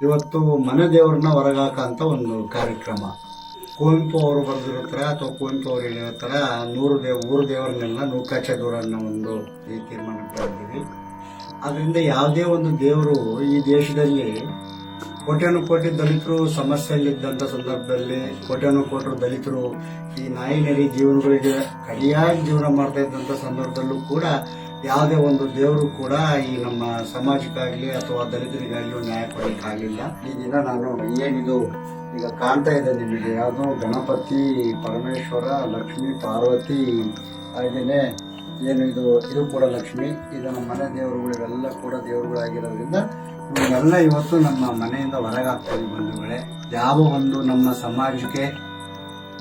ಇವತ್ತು ಮನೆ ದೇವ್ರನ್ನ ಹೊರಗಾಕಂತ ಒಂದು ಕಾರ್ಯಕ್ರಮ. ಕುವೆಂಪು ಅವರು ಬರೆದಿರೋ ಅಥವಾ ಕುವೆಂಪು ಅವರು ಹೇಳಿರೋ ಥರ ನೂರು ದೇವ್, ಊರು ದೇವರನ್ನೆಲ್ಲ ನೂಕಾಚೆ ದೂರ ಅನ್ನೋ ಒಂದು ಈ ತೀರ್ಮಾನ ಮಾಡಿದ್ದೀವಿ ಅದರಿಂದ ಯಾವುದೇ ಒಂದು ದೇವರು ಈ ದೇಶದಲ್ಲಿ ಕೋಟ್ಯಾನು ಕೋಟಿ ದಲಿತರು ಸಮಸ್ಯೆಯಲ್ಲಿದ್ದಂಥ ಸಂದರ್ಭದಲ್ಲಿ ಕೋಟ್ಯಾನು ಕೋಟಿ ದಲಿತರು ಈ ನಾಯಿ ನರಿ ಜೀವನಗಳಿಗೆ ಕಡಿಯಾಗಿ ಜೀವನ ಮಾಡ್ತಾ ಇದ್ದಂಥ ಸಂದರ್ಭದಲ್ಲೂ ಕೂಡ ಯಾವುದೇ ಒಂದು ದೇವರು ಕೂಡ ಈ ನಮ್ಮ ಸಮಾಜಕ್ಕಾಗಲಿ ಅಥವಾ ದಲಿತರಿಗಾಗಲಿ ನ್ಯಾಯ ಕೊಡಲಿಕ್ಕಾಗಲಿಲ್ಲ ಈ ದಿನ ನಾನು ಏನಿದು ಈಗ ಕಾಣ್ತಾ ಇದೆ ನಿಮಗೆ. ಯಾವುದೋ ಗಣಪತಿ, ಪರಮೇಶ್ವರ, ಲಕ್ಷ್ಮಿ, ಪಾರ್ವತಿ ಹಾಗೆಯೇ ಏನು ಇದು ಇದು ಕೂಡ ಲಕ್ಷ್ಮಿ. ಇದು ನಮ್ಮ ಮನೆ ದೇವರುಗಳು ಇವೆಲ್ಲ ಕೂಡ ದೇವರುಗಳಾಗಿರೋದ್ರಿಂದ ಇವೆಲ್ಲ ಇವತ್ತು ನಮ್ಮ ಮನೆಯಿಂದ ಹೊರಗಾಗ್ತೀವಿ ಬಂಧುಗಳೇ ಯಾವ ಒಂದು ನಮ್ಮ ಸಮಾಜಕ್ಕೆ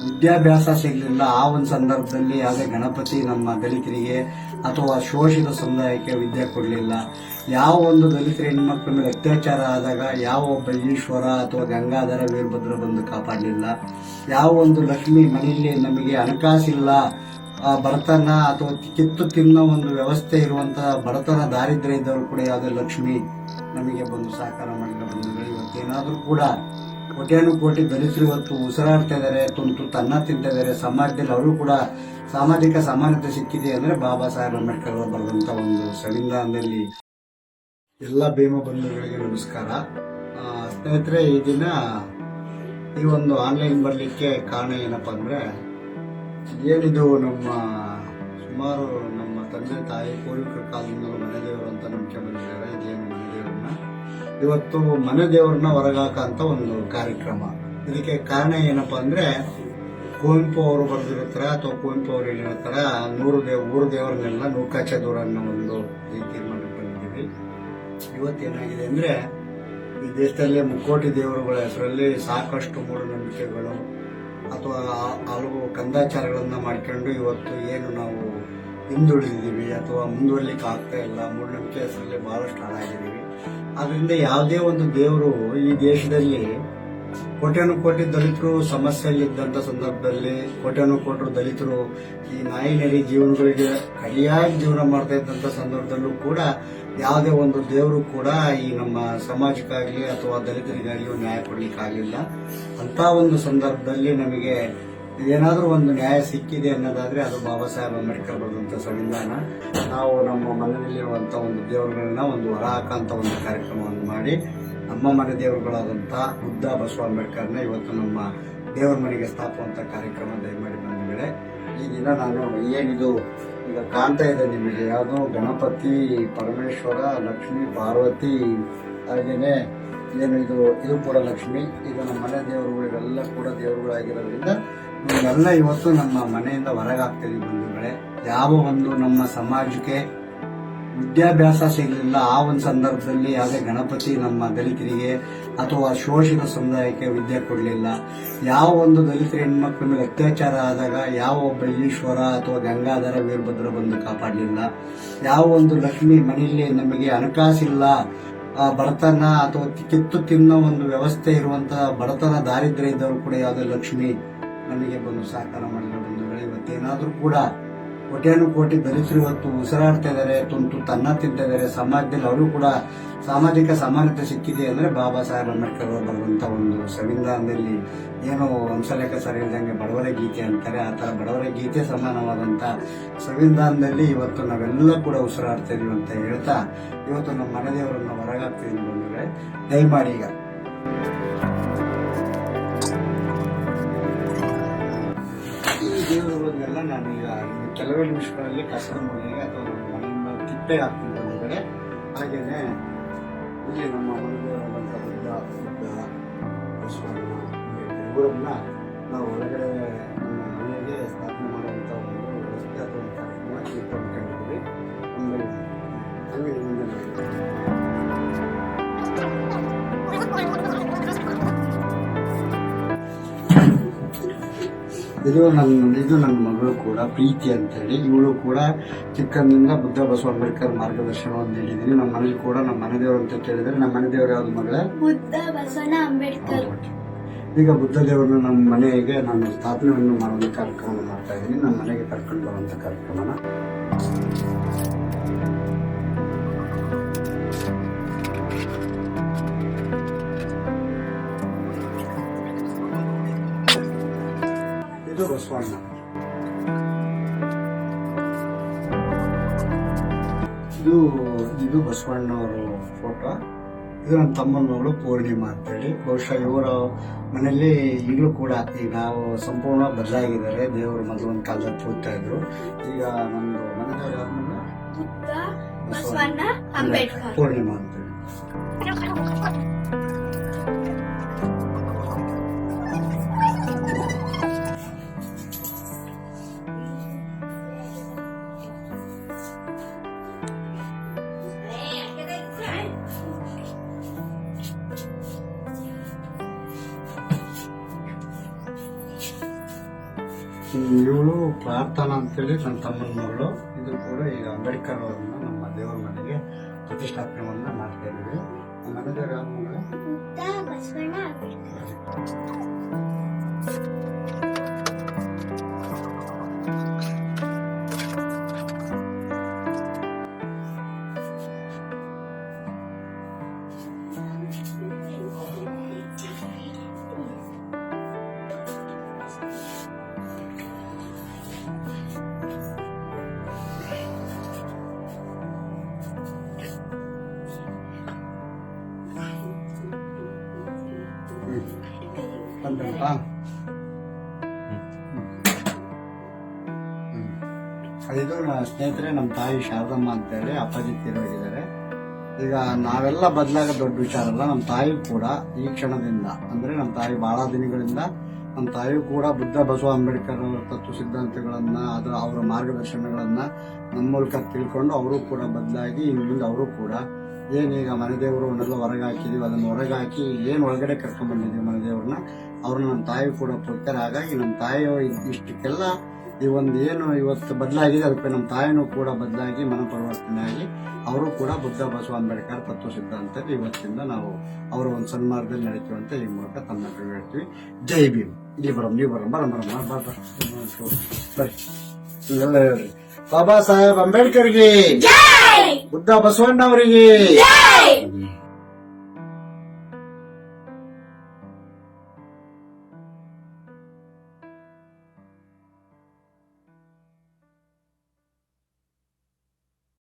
ವಿದ್ಯಾಭ್ಯಾಸ ಸಿಗಲಿಲ್ಲ ಆ ಒಂದು ಸಂದರ್ಭದಲ್ಲಿ ಯಾವುದೇ ಗಣಪತಿ ನಮ್ಮ ದಲಿತರಿಗೆ ಅಥವಾ ಶೋಷಿತ ಸಮುದಾಯಕ್ಕೆ ವಿದ್ಯೆ ಕೊಡಲಿಲ್ಲ. ಯಾವ ಒಂದು ದಲಿತರ ಹೆಣ್ಮಕ್ಳ ಮೇಲೆ ಅತ್ಯಾಚಾರ ಆದಾಗ ಯಾವ ಒಬ್ಬ ಈಶ್ವರ ಅಥವಾ ಗಂಗಾಧರ ವೀರಭದ್ರ ಬಂದು ಕಾಪಾಡಲಿಲ್ಲ. ಯಾವ ಒಂದು ಲಕ್ಷ್ಮಿ ಮನೆಯಲ್ಲಿ ನಮಗೆ ಹಣಕಾಸಿಲ್ಲ ಬಡತನ ಅಥವಾ ಕಿತ್ತು ತಿನ್ನೋ ಒಂದು ವ್ಯವಸ್ಥೆ ಇರುವಂತಹ ಬಡತನ ದಾರಿದ್ರ್ಯ ಇದ್ದವರು ಕೂಡ ಯಾವುದೇ ಲಕ್ಷ್ಮಿ ನಮಗೆ ಬಂದು ಸಹಕಾರ ಮಾಡಿದ ಬಂಧುಗಳು ಇವತ್ತೇನಾದರೂ ಕೂಡ ಕೋಟ್ಯಾನು ಕೋಟಿ ದಲಿತರು ಇವತ್ತು ಉಸಿರಾಡ್ತಾ ಇದ್ದಾರೆ ತುಂತು ತನ್ನ ತಿಂತಿದ್ದಾರೆ ಸಮಾಜದಲ್ಲಿ ಅವರು ಕೂಡ ಸಾಮಾಜಿಕ ಸಮಾನತೆ ಸಿಕ್ಕಿದೆ ಅಂದರೆ ಬಾಬಾ ಸಾಹೇಬ್ ಅಂಬೇಡ್ಕರ್ ಅವರು ಬರೆದಂಥ ಒಂದು ಸಂವಿಧಾನದಲ್ಲಿ ಎಲ್ಲ ಭೀಮ ಬಂಧುಗಳಿಗೆ ನಮಸ್ಕಾರ. ಸ್ನೇಹಿತರೆ, ಈ ದಿನ ಈ ಒಂದು ಆನ್ಲೈನ್ ಬರಲಿಕ್ಕೆ ಕಾರಣ ಏನಪ್ಪಾ ಅಂದ್ರೆ ಏನಿದು ನಮ್ಮ ಸುಮಾರು ನಮ್ಮ ತಂದೆ ತಾಯಿ ಪೂರ್ವಿಕರ ಕಾಲದಿಂದ ಮನೆ ದೇವರು ಅಂತ ನಂಬಿಕೆ ಬಂದಿದ್ದಾರೆ. ಇವತ್ತು ಮನೆ ದೇವರನ್ನ ಹೊರಗಾಕಂತ ಒಂದು ಕಾರ್ಯಕ್ರಮ ಇದಕ್ಕೆ ಕಾರಣ ಏನಪ್ಪ ಅಂದ್ರೆ ಕುವೆಂಪು ಅವರು ಬರೆದಿರೋ ಅಥವಾ ಕುವೆಂಪು ಅವರು ಹೇಳಿರೋ ಥರ ನೂರು ದೇವ್ ಊರು ದೇವರನ್ನೆಲ್ಲ ನೂಕಾಚೆ ದೂರ ಅನ್ನೋ ಒಂದು ತೀರ್ಮಾನಕ್ಕೆ ಬಂದಿದ್ದೀವಿ ಇವತ್ತೇನಾಗಿದೆ ಅಂದ್ರೆ ಈ ದೇಶದಲ್ಲಿ ಮುಕ್ಕೋಟಿ ದೇವರುಗಳ ಹೆಸರಲ್ಲಿ ಸಾಕಷ್ಟು ಮೂಢನಂಬಿಕೆಗಳು ಅಥವಾ ಹಲವು ಕಂದಾಚಾರಗಳನ್ನ ಮಾಡ್ಕೊಂಡು ಇವತ್ತು ಏನು ನಾವು ಹಿಂದುಳಿದಿದ್ದೀವಿ ಅಥವಾ ಮುಂದುವರಿಲಿಕ್ಕೆ ಆಗ್ತಾ ಇಲ್ಲ ಮೂಢನಂಬಿಕೆ ಹೆಸರಲ್ಲಿ ಬಹಳಷ್ಟು ಹಾಳಾಗಿದ್ದೀವಿ ಅದರಿಂದ ಯಾವುದೇ ಒಂದು ದೇವರು ಈ ದೇಶದಲ್ಲಿ ಕೋಟ್ಯಾನು ಕೋಟಿ ದಲಿತರು ಸಮಸ್ಯೆಯಲ್ಲಿದ್ದಂಥ ಸಂದರ್ಭದಲ್ಲಿ ಕೋಟ್ಯಾನು ಕೋಟರು ದಲಿತರು ಈ ನಾಯಿ ನರಿ ಜೀವನಗಳಿಗೆ ಕಡಿಯಾಗಿ ಜೀವನ ಮಾಡ್ತಾ ಇದ್ದಂಥ ಸಂದರ್ಭದಲ್ಲೂ ಕೂಡ ಯಾವುದೇ ಒಂದು ದೇವರು ಕೂಡ ಈ ನಮ್ಮ ಸಮಾಜಕ್ಕಾಗಲಿ ಅಥವಾ ದಲಿತರಿಗಾಗಲಿ ನ್ಯಾಯ ಕೊಡಲಿಕ್ಕಾಗಲಿಲ್ಲ. ಅಂತ ಒಂದು ಸಂದರ್ಭದಲ್ಲಿ ನಮಗೆ ಏನಾದರೂ ಒಂದು ನ್ಯಾಯ ಸಿಕ್ಕಿದೆ ಅನ್ನೋದಾದರೆ ಅದು ಬಾಬಾ ಸಾಹೇಬ್ ಅಂಬೇಡ್ಕರ್ ಬರೆದಂಥ ಸಂವಿಧಾನ. ನಾವು ನಮ್ಮ ಮನೆಯಲ್ಲಿರುವಂಥ ಒಂದು ದೇವರುಗಳನ್ನ ಒಂದು ಹೊರ ಹಾಕಂತ ಒಂದು ಕಾರ್ಯಕ್ರಮವನ್ನು ಮಾಡಿ, ನಮ್ಮ ಮನೆ ದೇವರುಗಳಾದಂಥ ಬುದ್ಧ ಬಸವ ಅಂಬೇಡ್ಕರ್ನ ಇವತ್ತು ನಮ್ಮ ದೇವರ ಮನೆಗೆ ಸ್ಥಾಪುವಂಥ ಕಾರ್ಯಕ್ರಮ ದಯಮಾಡಿ ಬಂದಿದ್ದಾರೆ ಈ ದಿನ ನಾನು ಏನಿದು, ಈಗ ಕಾಣ್ತಾ ಇದೆ ನಿಮಗೆ, ಯಾವುದೋ ಗಣಪತಿ, ಪರಮೇಶ್ವರ, ಲಕ್ಷ್ಮಿ, ಪಾರ್ವತಿ, ಹಾಗೇನೆ ಏನು ಇದು ಇದು ಕೂಡ ಲಕ್ಷ್ಮಿ ಇದು ನಮ್ಮ ಮನೆ ದೇವರುಗಳು ಇವೆಲ್ಲ ಕೂಡ ದೇವರುಗಳಾಗಿರೋದ್ರಿಂದ ಇವನ್ನೆಲ್ಲ ಇವತ್ತು ನಮ್ಮ ಮನೆಯಿಂದ ಹೊರಗಾಗ್ತೀವಿ ಬಂಧುಗಳೇ. ಯಾವ ಒಂದು ನಮ್ಮ ಸಮಾಜಕ್ಕೆ ವಿದ್ಯಾಭ್ಯಾಸ ಸಿಗಲಿಲ್ಲ ಆ ಒಂದು ಸಂದರ್ಭದಲ್ಲಿ ಯಾವುದೇ ಗಣಪತಿ ನಮ್ಮ ದಲಿತರಿಗೆ ಅಥವಾ ಶೋಷಿತ ಸಮುದಾಯಕ್ಕೆ ವಿದ್ಯೆ ಕೊಡಲಿಲ್ಲ. ಯಾವ ಒಂದು ದಲಿತ ಹೆಣ್ಮಕ್ಳ ಮೇಲೆ ಅತ್ಯಾಚಾರ ಆದಾಗ ಯಾವ ಒಬ್ಬ ಈಶ್ವರ ಅಥವಾ ಗಂಗಾಧರ ವೀರಭದ್ರ ಬಂದು ಕಾಪಾಡಲಿಲ್ಲ? ಯಾವ ಒಂದು ಲಕ್ಷ್ಮಿ ಮನೆಯಲ್ಲಿ ನಮಗೆ ಹಣಕಾಸಿಲ್ಲ ಬಡತನ ಅಥವಾ ಕಿತ್ತು ತಿನ್ನೋ ಒಂದು ವ್ಯವಸ್ಥೆ ಇರುವಂತಹ ಬಡತನ ದಾರಿದ್ರ್ಯ ಇದ್ದವರು ಕೂಡ ಯಾವುದೇ ಲಕ್ಷ್ಮಿ ನಮಗೆ ಬಂದು ಸಹಕಾರ ಮಾಡಿದ ಬಂಧುಗಳು ಇವತ್ತೇನಾದರೂ ಕೂಡ ಕೋಟ್ಯಾನು ಕೋಟಿ ದಲಿತರು ಇವತ್ತು ಉಸಿರಾಡ್ತಾ ಇದ್ದಾರೆ ತುಂತು ತನ್ನ ತಿಂತಿದ್ದಾರೆ ಸಮಾಜದಲ್ಲಿ ಅವರು ಕೂಡ ಸಾಮಾಜಿಕ ಸಮಾನತೆ ಸಿಕ್ಕಿದೆ ಅಂದರೆ ಬಾಬಾ ಸಾಹೇಬ್ ಅಂಬೇಡ್ಕರ್ ಅವರು ಬರುವಂಥ ಒಂದು ಸಂವಿಧಾನದಲ್ಲಿ ಏನು ವಂಶಲೇಖ ಸರಿ ಇಲ್ದಂಗೆ ಬಡವರ ಗೀತೆ ಅಂತಾರೆ, ಆ ಥರ ಬಡವರ ಗೀತೆ ಸಮಾನವಾದಂಥ ಸಂವಿಧಾನದಲ್ಲಿ ಇವತ್ತು ನಾವೆಲ್ಲ ಕೂಡ ಉಸಿರಾಡ್ತಾ ಇದೀವಿ ಅಂತ ಹೇಳ್ತಾ ಇವತ್ತು ನಮ್ಮ ಮನೆದೇವರನ್ನು ದೇವರನ್ನ ಹೊರಗಾಗ್ತಿದೀವಿ ಬಂದ್ರೆ ದಯಮಾಡಿ ಈಗ. ಈ ದೇವರುಗಳನ್ನೆಲ್ಲ ನಾನು ಈಗ ಕೆಲವೇ ನಿಮಿಷಗಳಲ್ಲಿ ಕಸದ ಮೂಲೆಗೆ ಅಥವಾ ನಮ್ಮ ತಿಪ್ಪೆ ಹಾಕ್ತೀನಿ ಬಂದಿದ್ದಾರೆ ಹಾಗೇನೆ ಇಲ್ಲಿ ನಮ್ಮ ಮನೆದೇವರಾದಂಥ ಬುದ್ಧ ಬುದ್ಧ ಬಸವಣ್ಣ ಇವರನ್ನ ಇದು ನನ್ನ ಇದು ನನ್ನ ಮಗಳು ಕೂಡ ಪ್ರೀತಿ ಅಂತೇಳಿ ಇವಳು ಕೂಡ ಚಿಕ್ಕಂದಿಂದ ಬುದ್ಧ ಬಸವ ಅಂಬೇಡ್ಕರ್ ಮಾರ್ಗದರ್ಶನವನ್ನು ನೀಡಿದ್ದೀನಿ. ನಮ್ಮ ಮನೇಲಿ ಕೂಡ ನಮ್ಮ ಮನೆ ದೇವರು ಅಂತ ಕೇಳಿದ್ರೆ ನಮ್ಮ ಮನೆ ದೇವರು ಯಾವ್ದು ಮಗಳೇ? ಬುದ್ಧ ಬಸವನ ಅಂಬೇಡ್ಕರ್. ಈಗ ಬುದ್ಧ ದೇವರನ್ನ ನಮ್ಮ ಮನೆಗೆ ನಾನು ಸ್ಥಾಪನೆಯನ್ನು ಮಾಡುವಂಥ ಕಾರ್ಯಕ್ರಮ ಮಾಡ್ತಾ ಇದ್ದೀನಿ. ನಮ್ಮ ಮನೆಗೆ ಕರ್ಕೊಂಡು ಬರುವಂಥ ಕಾರ್ಯಕ್ರಮನ. ಬಸವಣ್ಣ ಇದು ಇದು ಬಸವಣ್ಣವರು ಫೋಟೋ. ಇದು ನನ್ನ ತಮ್ಮನ ಮಗಳು ಪೂರ್ಣಿಮಾ ಅಂತೇಳಿ. ಬಹುಶಃ ಇವರ ಮನೆಯಲ್ಲಿ ಈಗಲೂ ಕೂಡ ಈಗ ನಾವು ಸಂಪೂರ್ಣ ಬದಲಾಗಿದ್ದಾರೆ. ದೇವರು ಮೊದಲು ಒಂದು ಕಾಲದಲ್ಲಿ ಕೂಗ್ತಾ ಇದ್ರು. ಈಗ ನಮ್ದು ಮನೆಯವ್ರು ಯಾರನ್ನ ಬಸವಣ್ಣ ಪೂರ್ಣಿಮಾ ಅಂತೇಳಿ. ಇವಳು ಪ್ರಾರ್ಥನಾ ಅಂತೇಳಿ ನನ್ನ ತಮ್ಮನ ಮಗಳು, ಇದು ಕೂಡ ಈಗ ಅಂಬೇಡ್ಕರ್ ಅವರನ್ನ ನಮ್ಮ ದೇವರ ಮನೆಗೆ ಪ್ರತಿಷ್ಠಾಪನೆಯನ್ನ ನನ್ನ ಸ್ನೇಹಿತರೆ ನಮ್ಮ ತಾಯಿ ಶಾರದಮ್ಮ ಅಂತೇಳಿ ಅಪ್ಪಾಜಿ ತೀರೋಗಿದ್ದಾರೆ ಈಗ ನಾವೆಲ್ಲ ಬದಲಾಗ ದೊಡ್ಡ ವಿಚಾರ ಅಲ್ಲ ನಮ್ಮ ತಾಯಿ ಕೂಡ ಈ ಕ್ಷಣದಿಂದ, ಅಂದ್ರೆ ನಮ್ಮ ತಾಯಿ ಬಹಳ ದಿನಗಳಿಂದ ನಮ್ಮ ತಾಯಿಯು ಕೂಡ ಬುದ್ಧ ಬಸವ ಅಂಬೇಡ್ಕರ್ ಅವರ ತತ್ವ ಸಿದ್ಧಾಂತಗಳನ್ನ, ಅದರ ಅವರ ಮಾರ್ಗದರ್ಶನಗಳನ್ನ ನಮ್ಮ ಮೂಲಕ ತಿಳ್ಕೊಂಡು ಅವರು ಕೂಡ ಬದಲಾಗಿ, ಇನ್ನು ಅವರು ಕೂಡ ಏನೀಗ ಮನೆ ದೇವರು ಅವನ್ನೆಲ್ಲ ಹೊರಗೆ ಹಾಕಿದೀವಿ ಅದನ್ನ ಹೊರಗೆ ಹಾಕಿ ಏನು ಒಳಗಡೆ ಕರ್ಕೊಂಡ್ಬಂದಿದ್ದೀವಿ ಮನೆದೇವ್ರನ್ನ ಮನೆ ದೇವ್ರನ್ನ ಅವ್ರನ್ನ ನಮ್ಮ ತಾಯಿ ಕೂಡ ಕೊಡ್ತಾರೆ ಹಾಗಾಗಿ ನಮ್ಮ ತಾಯಿ ಇಷ್ಟಕ್ಕೆಲ್ಲ ಈ ಒಂದು ಏನು ಇವತ್ತು ಬದಲಾಗಿದೆ ಅದಕ್ಕೆ ನಮ್ಮ ತಾಯಿನೂ ಕೂಡ ಬದಲಾಗಿ ಮನ ಪರಿವರ್ತನೆ ಆಗಿ ಅವರು ಕೂಡ ಬುದ್ಧ ಬಸವ ಅಂಬೇಡ್ಕರ್ ತತ್ವ ಸಿದ್ಧಾಂತದಲ್ಲಿ ಇವತ್ತಿಂದ ನಾವು ಅವರ ಒಂದು ಸನ್ಮಾರ್ಗದಲ್ಲಿ ನಡೀತೀವಿ ಅಂತ ಈ ಮೂಲಕ ತಮ್ಮ ಹೇಳ್ತೀವಿ ಜೈ ಭೀಮ್ ಇಲ್ಲಿ ಬರಮ್ ನೀವು ಬರಮ್ ಬರಮ್ ಬರಮ್ ಎಲ್ಲ ಹೇಳ್ರಿ ಬಾಬಾ ಸಾಹೇಬ್ ಅಂಬೇಡ್ಕರ್ಗೆ ಬುದ್ಧ ಬಸವಣ್ಣ ಅವರಿಗೆ